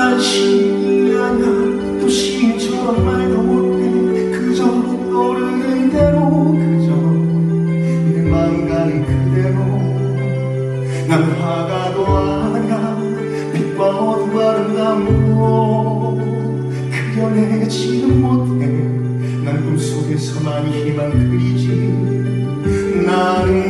난시이 아냐 또 시처럼 말도 못해. 그저 모르는 대로 그저 내 마음 가는 그대로. 난 화가도 아냐 빛과 어둠 아름다움으로. 그려내지는 못해. 난 꿈속에서만 희망 그리지. 나는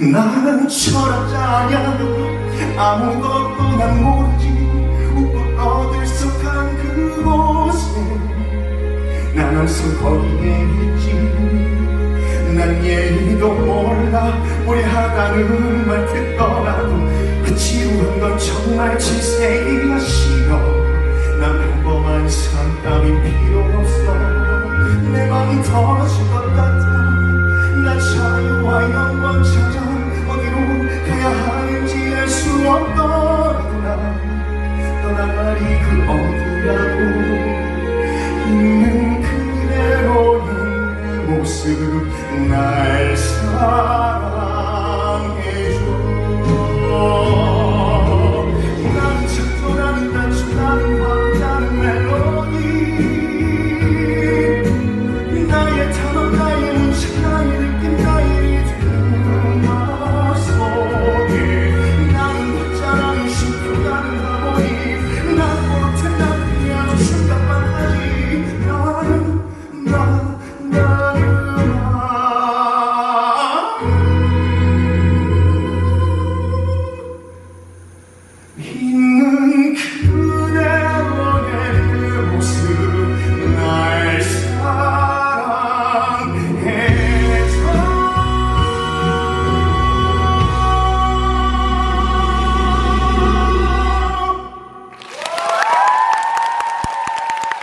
나는 철학자냐 아무것도 난 모르지. 어들썩한 그곳에 난 항상 거기에 있지. 난 예의도 몰라. 무례하다는 말 듣더라도 그 지루한 건 정말 질세이야. nice.